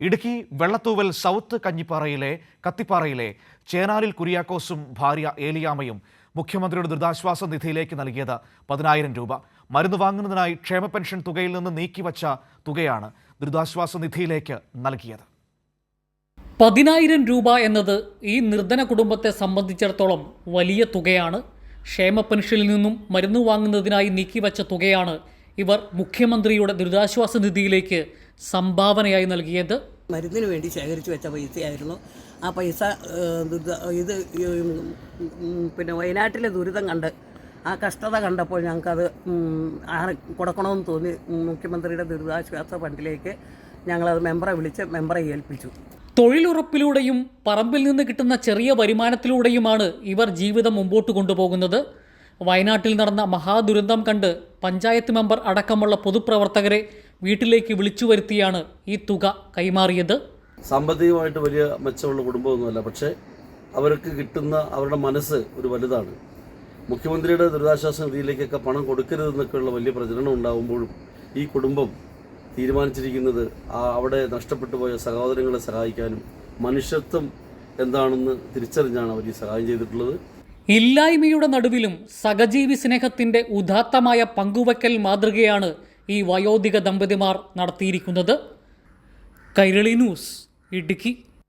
Idukki Vellathooval south കഞ്ഞിപ്പാറയിലെ കത്തിപ്പാറയിലെ ചേനാലിൽ കുര്യാക്കോസും ഭാര്യ ഏലിയാമയും മുഖ്യമന്ത്രിയുടെ ദുരിതാശ്വാസ നിധിയിലേക്ക് നൽകിയത് പതിനായിരം രൂപ. മരുന്ന് വാങ്ങുന്നതിനായി ക്ഷേമ പെൻഷൻ തുകയിൽ നിന്ന് നീക്കിവച്ച തുകയാണ് ദുരിതാശ്വാസ നിധിയിലേക്ക് നൽകിയത്. പതിനായിരം രൂപ എന്നത് ഈ നിർധന കുടുംബത്തെ സംബന്ധിച്ചിടത്തോളം വലിയ തുകയാണ്. ക്ഷേമ പെൻഷനിൽ നിന്നും മരുന്ന് വാങ്ങുന്നതിനായി നീക്കിവച്ച തുകയാണ് ഇവർ മുഖ്യമന്ത്രിയുടെ ദുരിതാശ്വാസ നിധിയിലേക്ക് സംഭാവനയായി നൽകിയത്. മരുന്നിന് വേണ്ടി ശേഖരിച്ചു വെച്ച പൈസയായിരുന്നു. ആ പൈസ ഇത് പിന്നെ വയനാട്ടിലെ ദുരിതം കണ്ട് ആ കഷ്ടത കണ്ടപ്പോൾ ഞങ്ങൾക്കത് കൊടുക്കണമെന്ന് തോന്നി. മുഖ്യമന്ത്രിയുടെ ദുരിതാശ്വാസ ഫണ്ടിലേക്ക് ഞങ്ങളത് മെമ്പറെ വിളിച്ച് മെമ്പറെ ഏൽപ്പിച്ചു. തൊഴിലുറപ്പിലൂടെയും പറമ്പിൽ നിന്ന് കിട്ടുന്ന ചെറിയ വരുമാനത്തിലൂടെയുമാണ് ഇവർ ജീവിതം മുമ്പോട്ട് കൊണ്ടുപോകുന്നത്. വയനാട്ടിൽ നടന്ന മഹാദുരന്തം കണ്ട് പഞ്ചായത്ത് മെമ്പർ അടക്കമുള്ള പൊതുപ്രവർത്തകരെ വീട്ടിലേക്ക് വിളിച്ചു വരുത്തിയാണ് ഈ തുക കൈമാറിയത്. സാമ്പത്തികമായിട്ട് വലിയ മെച്ചമുള്ള കുടുംബമൊന്നുമല്ല പക്ഷേ അവർക്ക് കിട്ടുന്ന അവരുടെ മനസ്സ് ഒരു വലുതാണ്. മുഖ്യമന്ത്രിയുടെ ദുരിതാശ്വാസ നിധിയിലേക്കൊക്കെ പണം കൊടുക്കരുതെന്നൊക്കെയുള്ള വലിയ പ്രചരണം ഉണ്ടാകുമ്പോഴും ഈ കുടുംബം തീരുമാനിച്ചിരിക്കുന്നത് ആ അവിടെ നഷ്ടപ്പെട്ടു പോയ സഹോദരങ്ങളെ സഹായിക്കാനും മനുഷ്യത്വം എന്താണെന്ന് തിരിച്ചറിഞ്ഞാണ് അവർ ഈ സഹായം ചെയ്തിട്ടുള്ളത്. ഇല്ലായ്മയുടെ നടുവിലും സഹജീവി സ്നേഹത്തിന്റെ ഉദാത്തമായ പങ്കുവയ്ക്കൽ മാതൃകയാണ് ഈ വയോധിക ദമ്പതിമാർ നടത്തിയിരിക്കുന്നത്. കൈരളി ന്യൂസ് ഇടുക്കി.